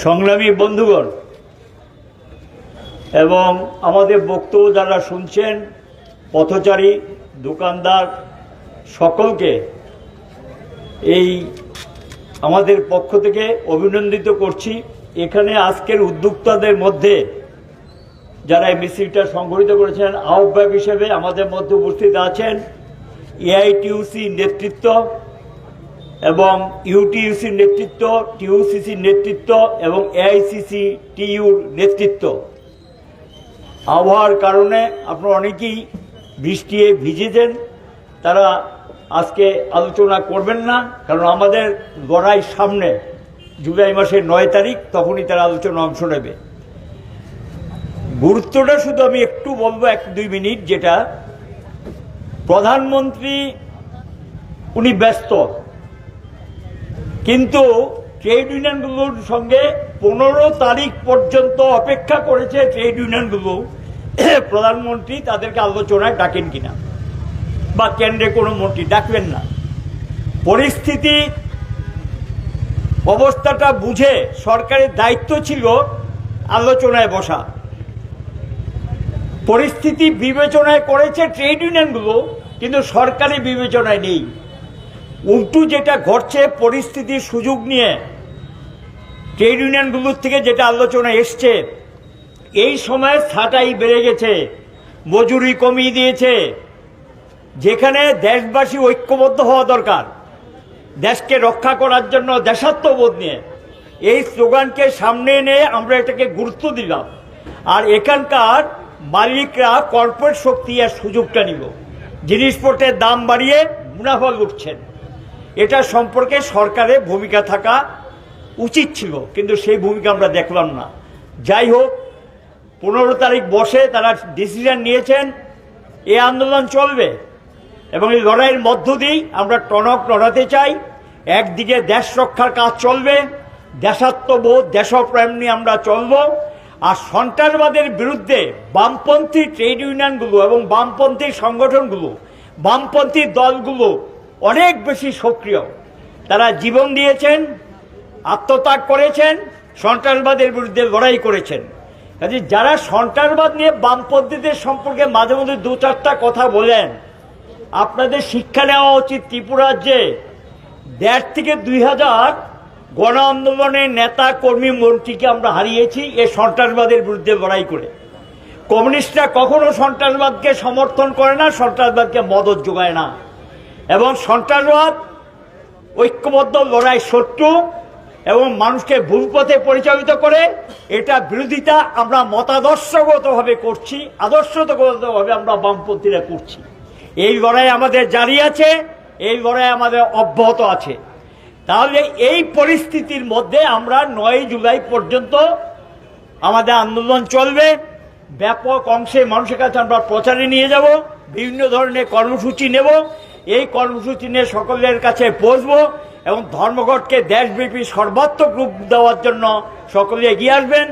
সংগ্রামী বন্ধুগণ, এবং আমাদের বক্তব্য যারা শুনছেন, পথচারী, দোকানদার, সকলকে এই আমাদের পক্ষ থেকে অভিনন্দিত করছি। এখানে আজকের উদ্যোক্তাদের মধ্যে যারা এই মিছিলটা সংগঠিত করেছেন, আহ্বায়ক হিসেবে আমাদের মধ্যে উপস্থিত আছেন এআইটিউসি নেতৃত্ব এবং ইউটিইউসির নেতৃত্ব টিউসিসির নেতৃত্ব এবং এআইসিসি টিইউর নেতৃত্ব। আবহাওয়ার কারণে আপনারা অনেকেই বৃষ্টিয়ে ভিজেছেন, তারা আজকে আলোচনা করবেন না, কারণ আমাদের লড়াই সামনে, জুলাই মাসের নয় তারিখ, তখনই তারা আলোচনা অংশ নেবে। গুরুত্বটা শুধু আমি একটু বলব, এক দুই মিনিট, যেটা প্রধানমন্ত্রী, উনি ব্যস্ত। কিন্তু ট্রেড ইউনিয়নগুলোর সঙ্গে পনেরো তারিখ পর্যন্ত অপেক্ষা করেছে ট্রেড ইউনিয়নগুলো প্রধানমন্ত্রী তাদেরকে আলোচনায় ডাকেন কিনা? বা কেন্দ্রে কোনো মন্ত্রী ডাকবেন না? পরিস্থিতি, অবস্থাটা বুঝে সরকারের দায়িত্ব ছিল আলোচনায় বসা। পরিস্থিতি বিবেচনায় করেছে ট্রেড ইউনিয়নগুলো কিন্তু সরকারি বিবেচনায় নেই। উল্টু যেটা ঘটছে পরিস্থিতির সুযোগ নিয়ে ট্রেড ইউনিয়নগুলোর থেকে যেটা আলোচনা এসছে, এই সময় ছাটাই বেড়ে গেছে, মজুরি কমিয়ে দিয়েছে, যেখানে দেশবাসী ঐক্যবদ্ধ হওয়া দরকার, দেশকে রক্ষা করার জন্য দেশাত্মবোধ নিয়ে। এই স্লোগানকে সামনে এনে আমরা এটাকে গুরুত্ব দিলাম। আর এখানকার মালিকরা কর্পোরেট শক্তি আর সুযোগটা নিল। জিনিসপত্রের দাম বাড়িয়ে মুনাফা লুটছেন। এটা সম্পর্কে সরকারের ভূমিকা থাকা উচিত ছিল, কিন্তু সেই ভূমিকা আমরা দেখলাম না। যাই হোক, পনেরো তারিখ বসে তারা ডিসিশন নিয়েছেন এই আন্দোলন চলবে এবং এই লড়াইয়ের মধ্য দিয়েই আমরা টনক লড়াতে চাই। একদিকে দেশ রক্ষার কাজ চলবে, দেশাত্মবোধ, দেশপ্রেম নিয়ে আমরা চলব। আর সন্ত্রাসবাদের বিরুদ্ধে বামপন্থী ট্রেড ইউনিয়নগুলো এবং বামপন্থী সংগঠনগুলো, বামপন্থী দলগুলো অনেক বেশি সক্রিয়। তারা জীবন দিয়েছেন, আত্মত্যাগ করেছেন, সন্ত্রাসবাদের বিরুদ্ধে লড়াই করেছেন। কাজে যারা সন্ত্রাসবাদ নিয়ে বামপন্থীদের সম্পর্কে মাঝে মধ্যে দু চারটা কথা বলেন, আপনাদের শিক্ষা নেওয়া উচিত ত্রিপুরার যে দেড় থেকে দুই হাজার গণ আন্দোলনের নেতা কর্মী মন্ত্রীকে আমরা হারিয়েছি এ সন্ত্রাসবাদের বিরুদ্ধে লড়াই করে। কমিউনিস্টরা কখনো সন্ত্রাসবাদকে সমর্থন করে না, সন্ত্রাসবাদকে মদত যোগায় না। এবং সন্ত্রাসবাদ, ঐক্যবদ্ধ লড়াই শত্রু এবং মানুষকে ভুল পথে পরিচালিত করে, এটা বিরোধিতা আমরা মতাদর্শগতভাবে করছি, আদর্শগতভাবে আমরা বামপন্থীরা করছি। এই লড়াই আমাদের জারি আছে, এই লড়াই আমাদের অব্যাহত আছে। তাহলে এই পরিস্থিতির মধ্যে আমরা নয় জুলাই পর্যন্ত আমাদের আন্দোলন চলবে। ব্যাপক অংশে মানুষের কাছে আমরা প্রচারে নিয়ে যাব, বিভিন্ন ধরনের কর্মসূচি নেব এই কর্মসূচি নিয়ে সকলের কাছে পৌঁছবো এবং ধর্মঘটকে দেশব্যাপী সর্বাত্মক রূপ দেওয়ার জন্য সকলে এগিয়ে আসবেন।